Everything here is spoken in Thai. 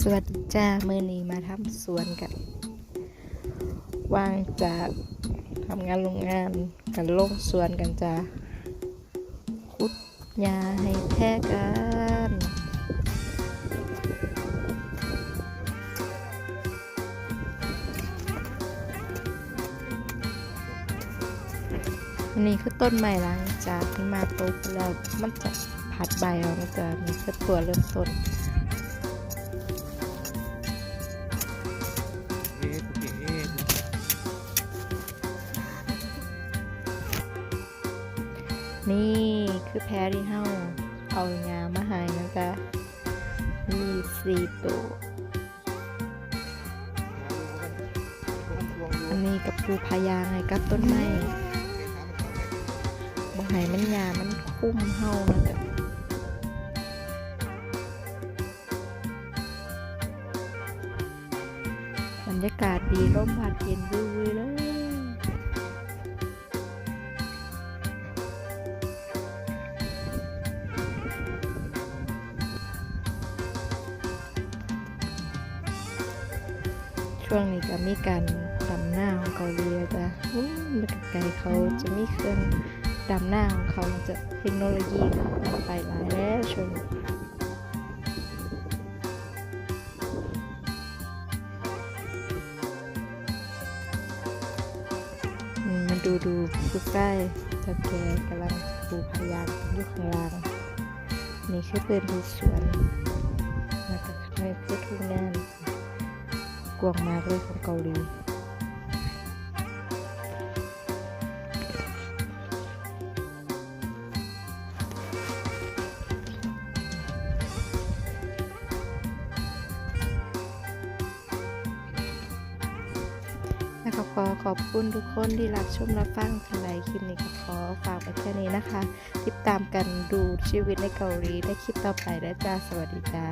สวัสดีจ้ามือนี้มาทำสวนกันว่างจากทำงานโรงงานกันลงสวนกันจ้าคุดยาให้แท้กันอันนี้คือต้นใหม่หลังจากที่มาโตแล้วมันจะผัดใบออกมันจะมีคือตัวเริ่มต้น นี่คือแพรที่เฮาเอางามาให้นะจ๊ะมีสี่ตัวอันนี้กับปูพายางให้กับต้นไม้บ่ให้มันยามันคุ้มเฮานะจ๊ะบรรยากาศดีร่มพัดเย็นวิวๆเลย ช่วงนี้ก็มีการดำหน้าของเกาหลีแล้วจ้ะอืมไกลเขาจะมีเครื่องดำหน้าของเขาจะเทคโนโลยีไปหลายแล้วช่วงนี้มันดูดูดูใกล้แต่แกกำลังปูพยางอยู่ข้างล่างนี่คือเป็นที่สวนแล้วก็ไม่พูดทุ่งนาน กวางมากเลยของเกาหลีแล้วก็ขอขอบคุณทุกคนที่รับชมรับฟังทลางไลคลิปนี้ก็ขอฝากไปแค่นี้นะคะ ติดตามกันดูชีวิตในเกาหลีได้คลิปต่อไปได้จ้าสวัสดีจ้า